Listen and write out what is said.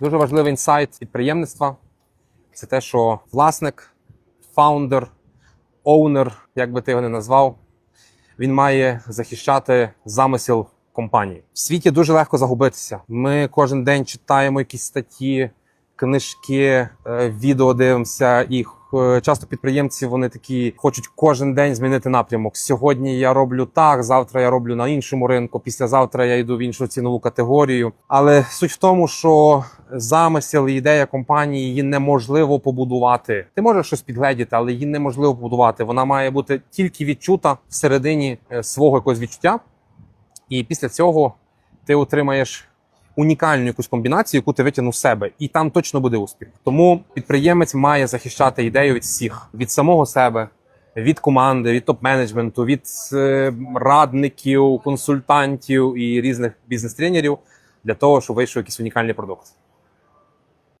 Дуже важливий інсайт підприємництва це те, що власник, фаундер, оунер, як би ти його не назвав, він має захищати замисел компанії. В світі дуже легко загубитися. Ми кожен день читаємо якісь статті, книжки, е, відео дивимося. Е, часто підприємці вони такі хочуть кожен день змінити напрямок. Сьогодні я роблю так, завтра я роблю на іншому ринку. Післязавтра я йду в іншу цінову категорію. Але суть в тому, що замисел і ідея компанії її неможливо побудувати. Ти можеш щось підгледіти, але її неможливо побудувати. Вона має бути тільки відчута всередині е, свого якогось відчуття. І після цього ти отримаєш унікальну якусь комбінацію, яку ти витягнув з себе, і там точно буде успіх. Тому підприємець має захищати ідею від всіх, від самого себе, від команди, від топ-менеджменту, від е, радників, консультантів і різних бізнес-тренерів для того, щоб вийшов якийсь унікальний продукт.